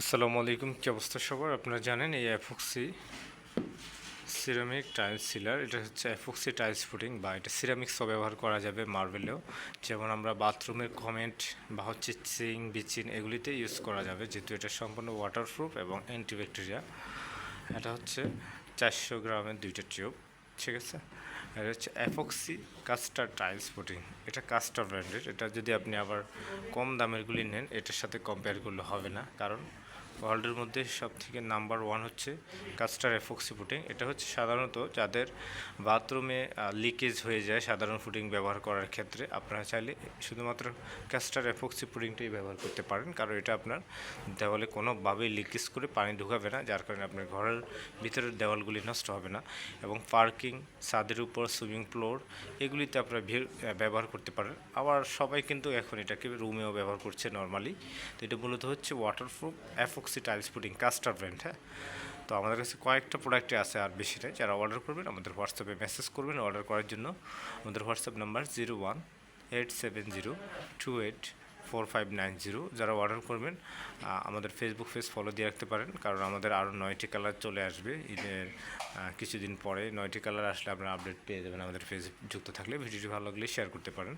আসসালামু আলাইকুম। কি অবস্থা সবার? আপনারা জানেন এই অ্যাফক্সি সিরামিক টাইলস সিলার। এটা হচ্ছে অ্যাফক্সি টাইলস ফুটিং বা এটা সিরামিক্সও ব্যবহার করা যাবে মার্বেলেও। যেমন আমরা বাথরুমের কমেন্ট বা হচ্ছে সিং বিচিন এগুলিতে ইউজ করা যাবে। যেহেতু এটা সম্পূর্ণ ওয়াটারপ্রুফ এবং অ্যান্টিব্যাকটেরিয়া এটা হচ্ছে চারশো গ্রামের দুইটা টিউব। ঠিক আছে? এটা হচ্ছে অ্যাফক্সি কাস্টার টাইলস পুটিং। এটা কাস্টার ব্র্যান্ডের। এটা যদি আপনি আবার কম দামেরগুলি নেন, এটার সাথে কম্পেয়ার করলে হবে না। কারণ ওয়ার্ল্ডের মধ্যে সব থেকে নাম্বার ওয়ান হচ্ছে কাস্টার এফক্সি ফুটিং এটা হচ্ছে সাধারণত যাদের বাথরুমে লিকেজ হয়ে যায় সাধারণ ফুটিং ব্যবহার করার ক্ষেত্রে, আপনারা চাইলে শুধুমাত্র কাস্টার এফক্সি ফুটিংটাই ব্যবহার করতে পারেন। কারণ এটা আপনার দেওয়ালে কোনোভাবেই লিকেজ করে পানি ঢুকাবে না, যার কারণে আপনার ঘরের ভিতরের দেওয়ালগুলি নষ্ট হবে না। এবং পার্কিং, ছাদের উপর, সুইমিং ফ্লোর, এগুলিতে আপনারা ব্যবহার করতে পারেন। আবার সবাই কিন্তু এখন এটাকে রুমেও ব্যবহার করছে নর্মালি। তো এটা মূলত হচ্ছে ওয়াটারপ্রুফ অ্যাফক্সি টাইলস পুডিং কাস্টার ব্র্যান্ড হ্যাঁ? তো আমাদের কাছে কয়েকটা প্রোডাক্টে আছে আর বেশি নেই। যারা অর্ডার করবেন, আমাদের হোয়াটসঅ্যাপে মেসেজ করবেন অর্ডার করার জন্য। আমাদের WhatsApp number zero one eight seven zero two eight four five nine zero যারা অর্ডার করবেন আমাদের ফেসবুক পেজ ফলো দিয়ে রাখতে পারেন, কারণ আমাদের আরও নয়টি কালার চলে আসবে। ঈদের কিছুদিন পরে নয়টি কালার আসলে আপনারা আপডেট পেয়ে যাবেন আমাদের ফেস যুক্ত থাকলে। ভিডিওটি ভালো লাগলে শেয়ার করতে পারেন।